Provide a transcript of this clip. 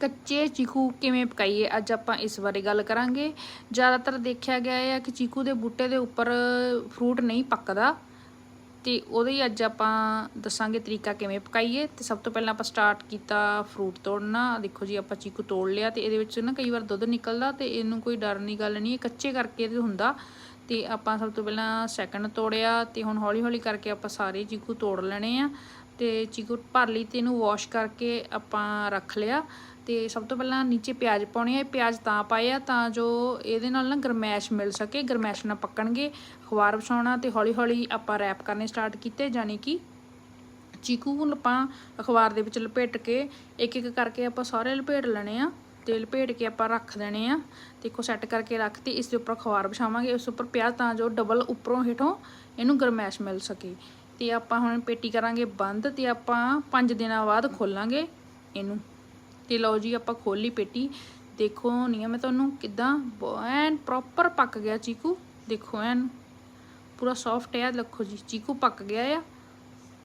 ਕੱਚੇ ਚੀਕੂ ਕਿਵੇਂ ਪਕਾਈਏ, ਅੱਜ ਆਪਾਂ ਇਸ ਬਾਰੇ ਗੱਲ ਕਰਾਂਗੇ। ਜ਼ਿਆਦਾਤਰ ਦੇਖਿਆ ਗਿਆ ਹੈ ਕਿ ਚੀਕੂ ਦੇ ਬੂਟੇ ਦੇ ਉੱਪਰ ਫਰੂਟ ਨਹੀਂ ਪੱਕਦਾ। ਤੇ ਉਹਦੇ ਹੀ ਅੱਜ ਆਪਾਂ ਦੱਸਾਂਗੇ ਤਰੀਕਾ ਕਿਵੇਂ ਪਕਾਈਏ। ਤੇ ਸਭ ਤੋਂ ਪਹਿਲਾਂ ਆਪਾਂ ਸਟਾਰਟ ਕੀਤਾ ਫਰੂਟ ਤੋੜਨਾ। ਦੇਖੋ ਜੀ, ਆਪਾਂ ਚੀਕੂ ਤੋੜ ਲਿਆ ਤੇ ਇਹਦੇ ਵਿੱਚ ਨਾ ਕਈ ਵਾਰ ਦੁੱਧ ਨਿਕਲਦਾ ਤੇ ਇਹਨੂੰ ਕੋਈ ਡਰ ਦੀ ਗੱਲ ਨਹੀਂ ਇਹ ਕੱਚੇ ਕਰਕੇ ਇਹ ਹੁੰਦਾ। ਤੇ ਆਪਾਂ ਸਭ ਤੋਂ ਪਹਿਲਾਂ ਸੈਕੰਡ ਤੋੜਿਆ ਤੇ ਹੁਣ ਹੌਲੀ ਹੌਲੀ ਕਰਕੇ ਆਪਾਂ ਸਾਰੇ ਚੀਕੂ ਤੋੜ ਲੈਣੇ ਆ। ਤੇ ਚੀਕੂ ਭਰ ਲਈ ਤੇ ਇਹਨੂੰ ਵਾਸ਼ ਕਰਕੇ ਆਪਾਂ ਰੱਖ ਲਿਆ। ਤੇ ਸਭ ਤੋਂ ਪਹਿਲਾਂ ਨੀਚੇ ਪਿਆਜ਼ ਪਾਉਣੇ ਆ। ਪਿਆਜ਼ ਤਾਂ ਪਾਏ ਆ, ਤਾਂ ਜੋ ਇਹਦੇ ਨਾਲ ਨਾ ਗਰਮੈਸ਼ ਮਿਲ ਸਕੇ। ਗਰਮੈਸ਼ ਨਾਲ ਪੱਕਣਗੇ। ਅਖਬਾਰ ਵਿਛਾਉਣਾ ਤੇ ਹੌਲੀ ਹੌਲੀ ਆਪਾਂ ਰੈਪ ਕਰਨੇ ਸਟਾਰਟ ਕੀਤੇ ਜਾਨੀ ਕਿ ਚੀਕੂ ਨੂੰ ਆਪਾਂ ਅਖਬਾਰ ਦੇ ਵਿੱਚ ਲਪੇਟ ਕੇ ਇੱਕ ਇੱਕ ਕਰਕੇ ਆਪਾਂ ਸਾਰੇ ਲਪੇਟ ਲੈਣੇ ਆ ਤੇ ਲਪੇਟ ਕੇ ਆਪਾਂ ਰੱਖ ਦੇਣੇ ਆ। ਤੇ ਇੱਕੋ ਸੈੱਟ ਕਰਕੇ ਰੱਖ ਤੇ ਇਸ ਦੇ ਉੱਪਰ ਅਖਬਾਰ ਵਿਛਾਵਾਂਗੇ। ਉਸ ਉੱਪਰ ਪਿਆਜ਼ ਤਾਂ ਜੋ ਡਬਲ ਉੱਪਰੋਂ ਹੇਠੋਂ ਇਹਨੂੰ ਗਰਮੈਸ਼ ਮਿਲ ਸਕੇ। ਤੇ ਆਪਾਂ ਹੁਣ ਪੇਟੀ ਕਰਾਂਗੇ ਬੰਦ ਤੇ ਆਪਾਂ 5 ਦਿਨਾਂ ਬਾਅਦ ਖੋਲਾਂਗੇ ਇਹਨੂੰ। ਤੇ ਲਓ ਜੀ, ਆਪਾਂ ਖੋਲੀ ਪੇਟੀ। ਦੇਖੋ ਨਹੀਂ ਆ ਮੈਂ ਤੁਹਾਨੂੰ ਕਿਦਾਂ ਐਨ ਪ੍ਰੋਪਰ ਪੱਕ ਗਿਆ ਚੀਕੂ। ਦੇਖੋ ਐਨ। ਪੂਰਾ ਸੌਫਟ ਹੈ ਲੱਖੋ ਜੀ, ਚੀਕੂ ਪੱਕ ਗਿਆ ਆ।